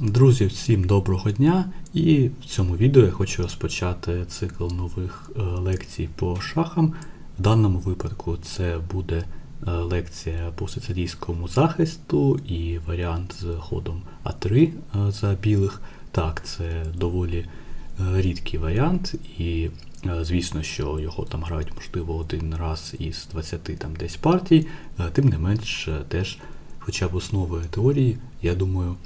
Друзі, всім доброго дня! І в цьому відео я хочу розпочати цикл нових е, лекцій по шахам. В даному випадку це буде е, лекція по сицилійському захисту і варіант з ходом А3 е, за білих. Так, це доволі рідкий варіант, і звісно, що його там грають можливо один раз із 20 там десь партій, тим не менш теж хоча б основи теорії, я думаю,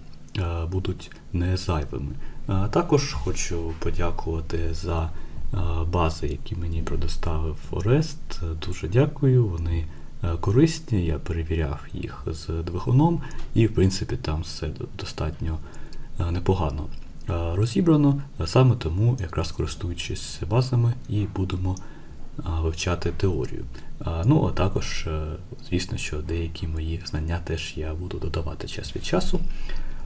будуть не зайвими. Е, Також хочу подякувати за е, бази, які мені предоставив Орест. Е, Дуже дякую. Вони е, корисні. Я перевіряв їх з двигуном, і в принципі там все достатньо е, непогано е, розібрано. Е, Саме тому, якраз користуючись базами, і будемо е, вивчати теорію. Е, Ну, а також, е, звісно, що деякі мої знання теж я буду додавати час від часу.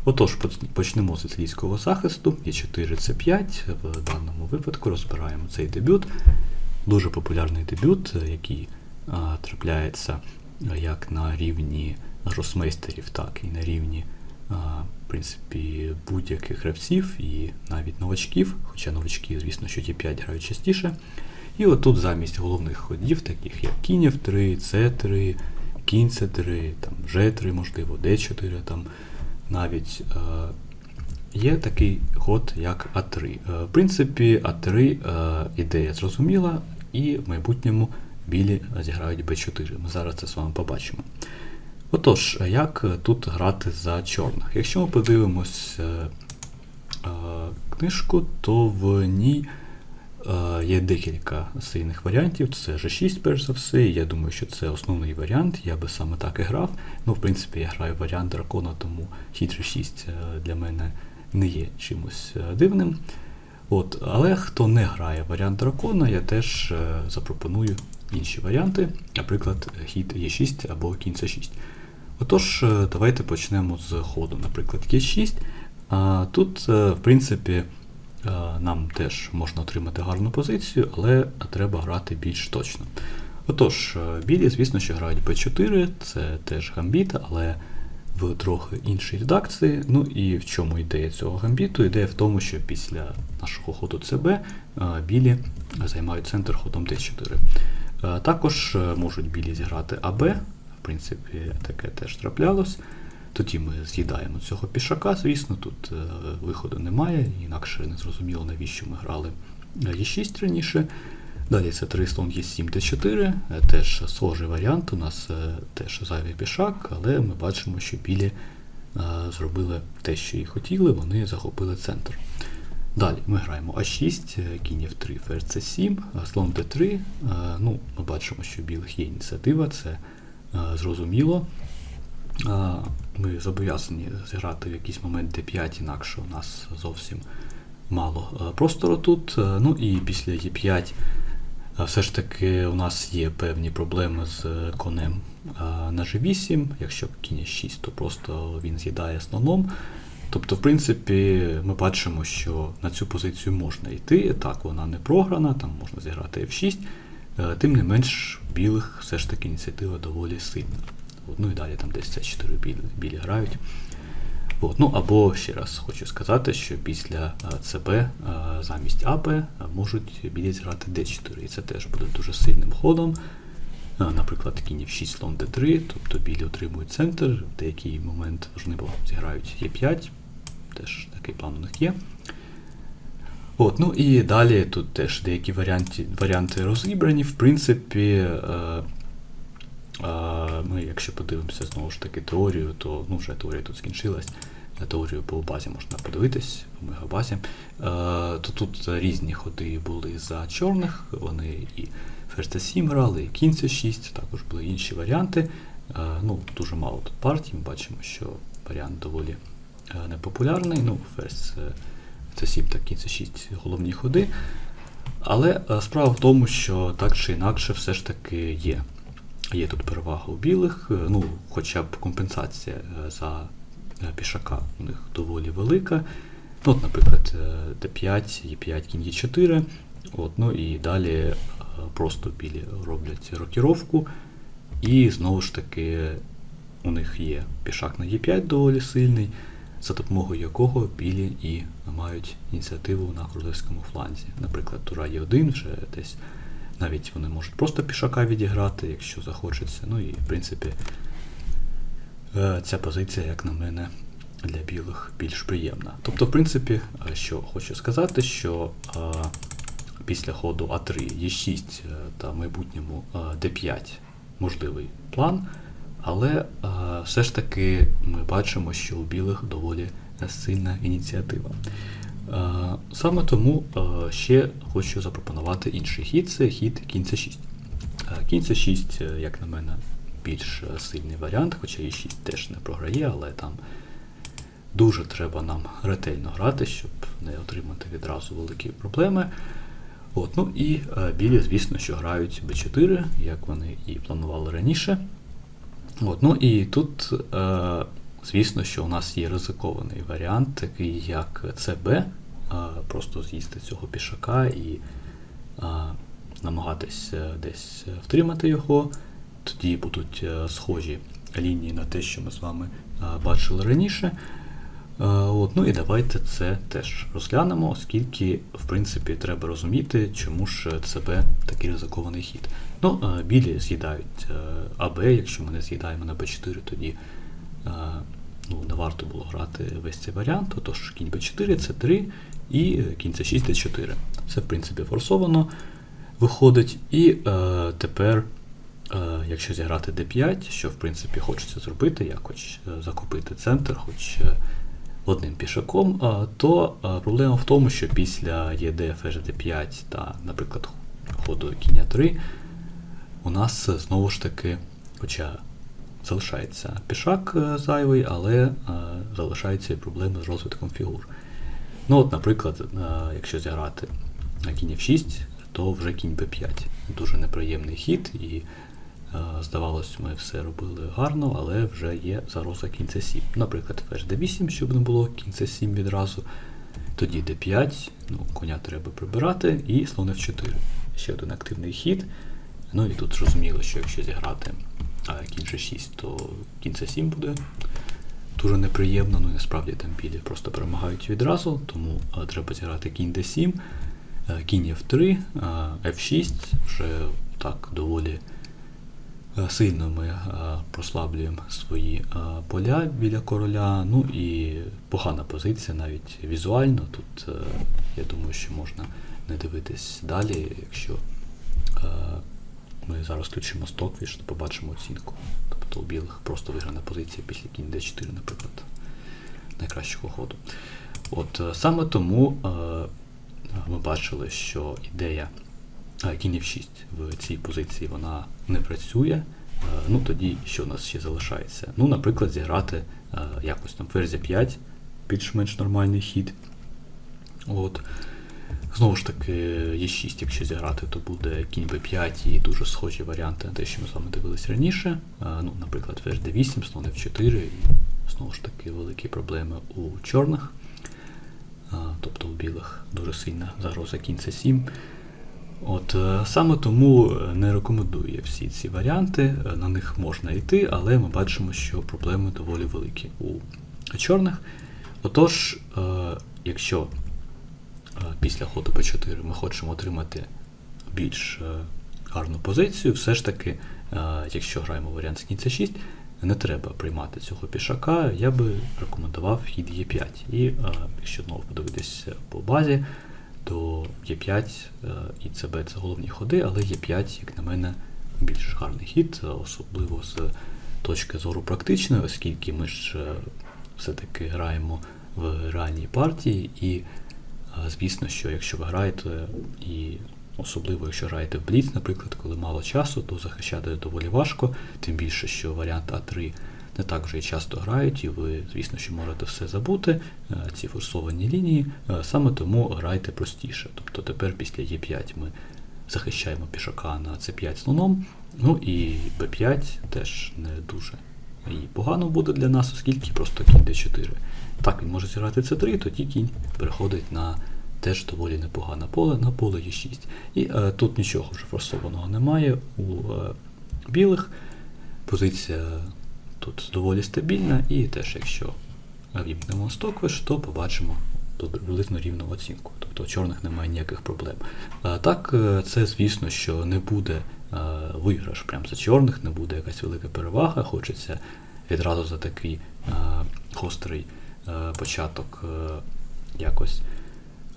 Отож, почнемо з італійського захисту. Є 4 це 5 В даному випадку розбираємо цей дебют. Дуже популярний дебют, е, який а, трапляється е, як на рівні гросмейстерів, так і на рівні а, в принципі, будь-яких гравців і навіть новачків, хоча новачки, звісно, що ті 5 грають частіше. І отут замість головних ходів, таких як кінь F3, C3, кінь C3, там G3, можливо, D4, там навіть е, є такий ход, як А3. Е, в принципі, А3 е, ідея зрозуміла, і в майбутньому білі зіграють Б4. Ми зараз це з вами побачимо. Отож, як тут грати за чорних? Якщо ми подивимось книжку, то в ній є декілька сильних варіантів. Це G6, перш за все. Я думаю, що це основний варіант. Я би саме так і грав. Ну, в принципі, я граю варіант дракона, тому хід G6 е, для мене не є чимось е, дивним. От, але хто не грає варіант дракона, я теж е, запропоную інші варіанти, наприклад, хід Е6 або кінь С6. Отож, е, давайте почнемо з ходу, наприклад, Е6. А, тут, е, в принципі, е, нам теж можна отримати гарну позицію, але треба грати більш точно. Отож, е, білі, звісно, що грають Б4, це теж гамбіт, але в трохи іншій редакції. Ну і в чому ідея цього гамбіту? Ідея в тому, що після нашого ходу ЦБ е, білі займають центр ходом Д4. Е, Також е, можуть білі зіграти АБ, в принципі, таке теж траплялось. Тоді ми з'їдаємо цього пішака, звісно, тут е, виходу немає, інакше не зрозуміло, навіщо ми грали Е6 раніше. Далі це 3 слон Е7 Д4, е, теж схожий варіант. У нас е, теж зайвий пішак, але ми бачимо, що білі е, зробили те, що і хотіли, вони захопили центр. Далі ми граємо А6, е, кінь F3, ферзь C7, е, слон D3. Е, Ну, ми бачимо, що у білих є ініціатива, це е, зрозуміло. Ми зобов'язані зіграти в якийсь момент D5, інакше у нас зовсім мало е, простору тут. Е, Ну і після Е5 е, все ж таки у нас є певні проблеми з конем на G8. Якщо кінь 6, то просто він з'їдає слоном. Тобто, в принципі, ми бачимо, що на цю позицію можна йти. Так, вона не програна, там можна зіграти F6. Е, Тим не менш, білих все ж таки ініціатива доволі сильна. Ну і далі там десь це 4 білі, білі грають. От, ну або ще раз хочу сказати, що після е, ЦБ е, замість АБ е, можуть білі зіграти D4, і це теж буде дуже сильним ходом. Наприклад, кінь в 6 слон D3, тобто білі отримують центр, в деякий момент можливо зіграють Е5, теж такий план у них є. От, ну і далі тут теж деякі варіанти, варіанти розібрані. В принципі, ми, якщо подивимося знову ж таки теорію, то ну, вже теорія тут скінчилась. Теорію по базі можна подивитись, в мегабазі. Е, то тут різні ходи були за чорних, вони і ферзь 7 грали, і кінь 6, також були інші варіанти. Е, ну, дуже мало тут партій, ми бачимо, що варіант доволі е, непопулярний. Ну, е, 7 та кінь 6 головні ходи. Але справа в тому, що так чи інакше все ж таки є. Є тут перевага у білих, е, ну, хоча б компенсація е, за е, пішака у них доволі велика. Ну, От, наприклад, е, d5, e5, кінь e4. От, ну і далі просто білі роблять рокіровку. І знову ж таки у них є пішак на e5 доволі сильний. за допомогою якого білі і мають ініціативу на королевському фланзі. Наприклад, тура Е1 вже десь навіть вони можуть просто пішака відіграти, якщо захочеться. Ну і в принципі е, ця позиція, як на мене, для білих більш приємна. Тобто, в принципі, е, що хочу сказати, що е, після ходу А3, Е6 е, та в майбутньому е, Д5 можливий план, але все ж таки ми бачимо, що у білих доволі сильна ініціатива. Е, Саме тому е, ще хочу запропонувати інший хід це хід кінь С6. Е, Кінь С6, е, як на мене, більш сильний варіант, хоча і 6 теж не програє, але там дуже треба нам ретельно грати, щоб не отримати відразу великі проблеми. От, ну і білі, звісно, що грають Б4, як вони і планували раніше. От, ну і тут, звісно, що у нас є ризикований варіант, такий як ЦБ, е, просто з'їсти цього пішака і е, намагатись е, десь втримати його. Тоді будуть схожі лінії на те, що ми з вами бачили раніше. От, ну і давайте це теж розглянемо, оскільки, в принципі, треба розуміти, чому ж ЦБ такий ризикований хід. Ну, білі з'їдають АБ, якщо ми не з'їдаємо на Б4, тоді ну, не варто було грати весь цей варіант. Отож, кінь Б4, С3 і е, кінь С6, Д4. Все, в принципі, форсовано виходить. І е, тепер, е, якщо зіграти D5, що в принципі хочеться зробити, якось е, закупити центр, хоч е, одним пішаком, е, то е, проблема в тому, що після ЄД ферзь D5 та, наприклад, ходу кінь 3 у нас е, знову ж таки, хоча залишається пішак е, зайвий, але е, залишаються і проблеми з розвитком фігур. Ну, от, наприклад, е, якщо зіграти на кінь F6, то вже кінь B5. Дуже неприємний хід, і здавалось, ми все робили гарно, але вже є загроза кінь C7. Наприклад, ферзь D8, щоб не було кінь C7 відразу. Тоді D5, ну, коня треба прибирати, і слон F4. Ще один активний хід. Ну і тут зрозуміло, що якщо зіграти а, кінь G6, то кінь C7 буде дуже неприємно. Ну і насправді там білі просто перемагають відразу, тому а, треба зіграти кінь D7, кінь F3, а, F6, вже так доволі е, сильно ми е, прослаблюємо свої е, поля біля короля. Ну і погана позиція навіть візуально. Тут е, я думаю, що можна не дивитись далі, якщо е, ми зараз включимо то побачимо оцінку. Тобто у білих просто виграна позиція після кінь d4, наприклад, найкращого ходу. От е, саме тому е, ми бачили, що ідея е, кінь f6 в цій позиції вона не працює. Е, Ну тоді що у нас ще залишається? Ну, наприклад, зіграти якось там ферзя 5, більш-менш нормальний хід. От. Знову ж таки, Е6, якщо зіграти, то буде кінь b5 і дуже схожі варіанти на те, що ми з вами дивились раніше. Ну, Наприклад, ферзь d8, слон f4, і знову ж таки великі проблеми у чорних. Тобто у білих дуже сильна загроза кінь c7. От е, саме тому е, не рекомендую всі ці варіанти, е, на них можна йти, але ми бачимо, що проблеми доволі великі у чорних. Отож, е, якщо е, після ходу Б4 ми хочемо отримати більш е, гарну позицію, все ж таки, е, якщо граємо варіант з кінь С6, не треба приймати цього пішака, я би рекомендував хід Е5. І е, якщо знову подивитись по базі, то Е5 е, і ЦБ це головні ходи, але Е5, як на мене, більш гарний хід, особливо з точки зору практичної, оскільки ми ж все-таки граємо в реальній партії, і звісно, що якщо ви граєте, і особливо якщо граєте в Бліц, наприклад, коли мало часу, то захищати доволі важко, тим більше, що варіант А3 не так вже і часто грають, і ви, звісно, що можете все забути, е, ці форсовані лінії, е, саме тому грайте простіше. Тобто тепер після Е5 ми захищаємо пішака на С5 слоном, ну і Б5 теж не дуже і погано буде для нас, оскільки просто кінь d4. Так, він може зіграти c3, тоді кінь переходить на теж доволі непогане поле, на поле e6. І е, тут нічого вже форсованого немає у е, білих. Позиція тут доволі стабільна, і теж якщо вімкнемо стоквиш, то побачимо приблизно рівну оцінку. Тобто у чорних немає ніяких проблем. Так, е, це звісно, що не буде е, виграш прямо за чорних, не буде якась велика перевага. Хочеться відразу за такий е, гострий початок якось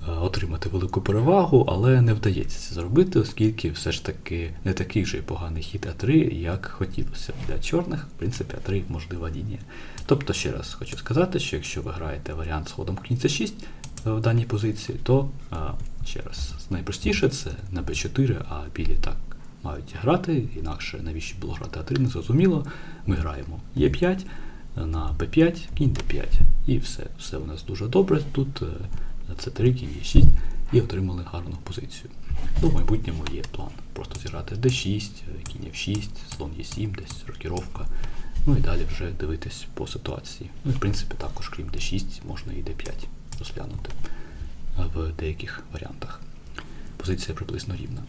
отримати велику перевагу, але не вдається це зробити, оскільки все ж таки не такий же поганий хід А3, як хотілося для чорних. В принципі, А3 можлива лінія. Тобто, ще раз хочу сказати, що якщо ви граєте варіант з ходом кінь c6 е, в даній позиції, то е, ще раз найпростіше це на b4, а білі так мають грати, інакше навіщо було грати А3, не зрозуміло. Ми граємо Е5 на Б5, кінь Д5. І все, все у нас дуже добре. Тут це 3 кінь Е6 і отримали гарну позицію. Ну, в майбутньому є план просто зіграти D6, кінь F6, слон Е7, десь рокіровка. Ну і далі вже дивитись по ситуації. Ну і в принципі також, крім D6, можна і D5 розглянути в деяких варіантах. Позиція приблизно рівна.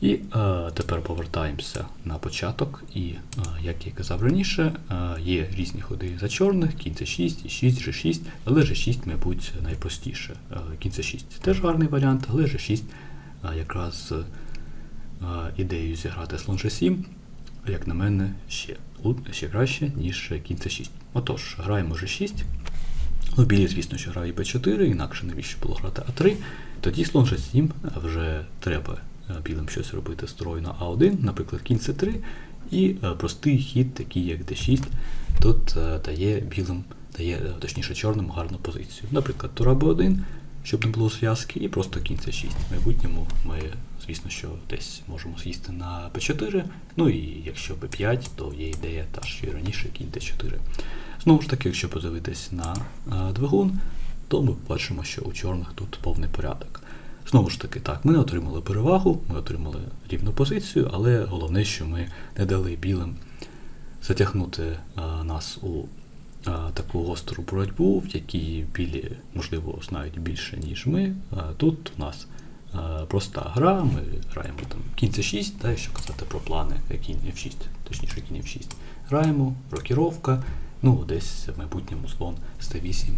І е, тепер повертаємося на початок. І, е, як я казав раніше, е, є різні ходи за чорних, кінь c 6 і 6, G6, але G6, мабуть, найпростіше. Е, кінь c 6 теж гарний варіант, але G6 е, якраз з е, ідеєю зіграти слон G7, як на мене, ще, ще краще, ніж кінь c 6 Отож, граємо G6. Ну, білі, звісно, що грає b4, інакше навіщо було грати А3. Тоді слон G7 вже треба білим щось робити стройно А1, наприклад, кінь С3, і е, простий хід, такий як D6, тут е, дає білим, дає, е, точніше, чорним гарну позицію. Наприклад, тура Б1, щоб не було зв'язки, і просто кінь С6. В майбутньому ми, звісно, що десь можемо з'їсти на Б4, ну і якщо Б5, то є ідея та що і раніше кінь Д4. Знову ж таки, якщо подивитись на е, двигун, то ми бачимо, що у чорних тут повний порядок. Знову ж таки, так, ми не отримали перевагу, ми отримали рівну позицію, але головне, що ми не дали білим затягнути е, нас у е, таку гостру боротьбу, в якій білі, можливо, знають більше, ніж ми. Е, Тут у нас е, проста гра, ми граємо там кінь c6, та, якщо казати про плани, кінь f6, точніше кінь f6. Граємо, рокіровка, ну десь в майбутньому слон з t8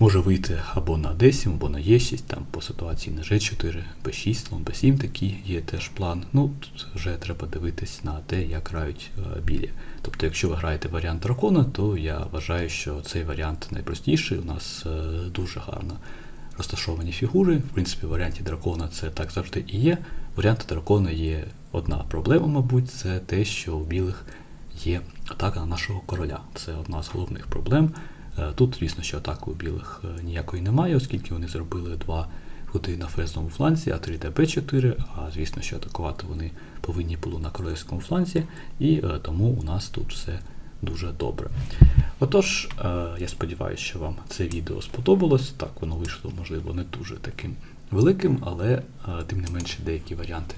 може вийти або на d7, або на e6, там по ситуації на g4, b6, слон b7 такий є теж план. Ну, тут вже треба дивитись на те, як грають е, білі. Тобто, якщо ви граєте варіант дракона, то я вважаю, що цей варіант найпростіший. У нас е, дуже гарно розташовані фігури. В принципі, в варіанті дракона це так завжди і є. В дракона є одна проблема, мабуть, це те, що у білих є атака на нашого короля. Це одна з головних проблем. Е, Тут, звісно, що атаки у білих е, ніякої немає, оскільки вони зробили два ходи на ферзному фланзі, А3 та Б4, а звісно, що атакувати вони повинні були на королівському фланзі, і е, тому у нас тут все дуже добре. Отож, я сподіваюся, що вам це відео сподобалось. Так, воно вийшло, можливо, не дуже таким великим, але тим не менше деякі варіанти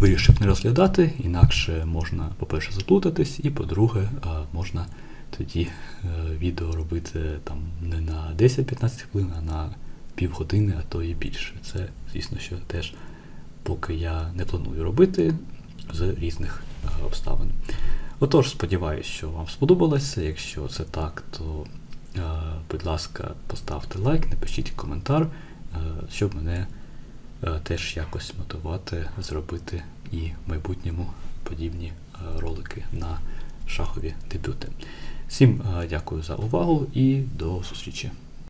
вирішив не розглядати, інакше можна, по-перше, заплутатись, і по-друге, можна тоді е, відео робити там не на 10-15 хвилин, а на півгодини, а то і більше. Це, звісно, що теж поки я не планую робити з різних е, обставин. Отож, сподіваюся, що вам сподобалося. Якщо це так, то, е, будь ласка, поставте лайк, напишіть коментар, щоб мене теж якось мотивувати зробити і в майбутньому подібні ролики на шахові дебюти. Всім е, дякую за увагу і до зустрічі!